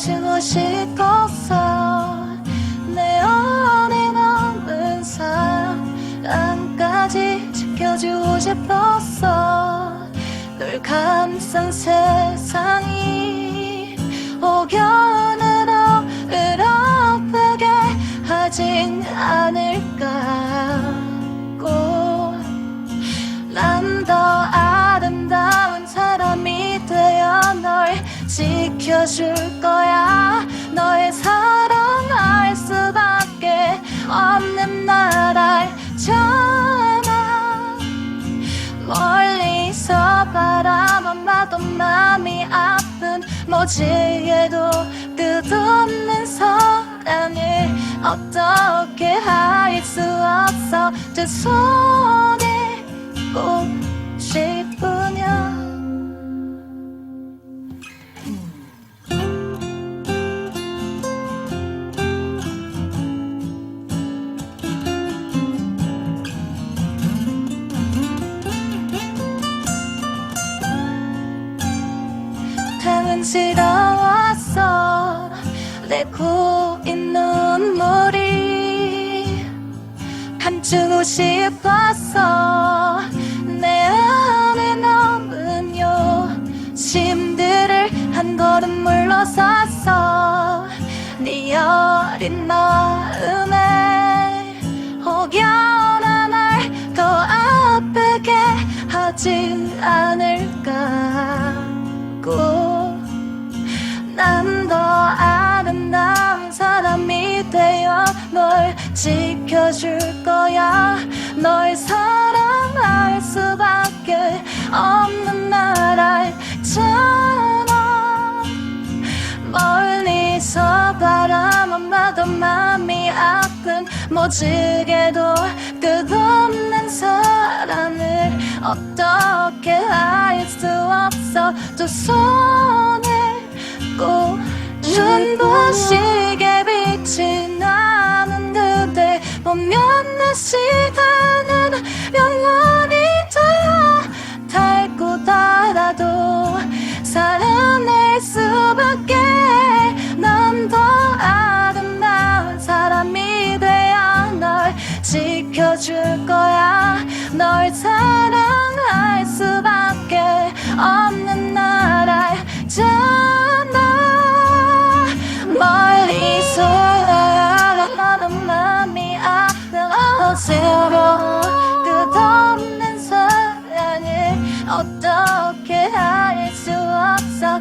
터지고 싶었어 내 안에 남은 사랑까지 지켜주고 싶었어 널 감싼 세상이 너를 아프게 하진 않을까. 난더 아름다운 사람이 되어 널 지켜줄 거야 없는 날 알잖아. 멀리서 바라만 봐도 마음이 아픈 모지에도 끝없는 사랑을 어떻게 할 수 없어. 두 손에 꼭 당은스러웠어 내 고인 눈물이 감추고 싶었어 내 안에 남은 요심들을 한 걸음 물러섰어 네 어린 마음에 혹여나 날 더 아프게 하지 않을까 아름다운 사람이 되어 널 지켜줄 거야. 널 사랑할 수밖에 없는 날 알잖아. 멀리서 바라만 봐도 마음이 아픈 모지게도 끝없는 사랑을 어떻게 할수 없어. 두 눈부 시게 빛이 나는 그대 보면 내 시간은 닿아 닳고 닳아도 살아낼 수밖에 난더 아름다운 사람이 되어 널 지켜줄 거야. 널 사랑 어떻게 할 수 없어.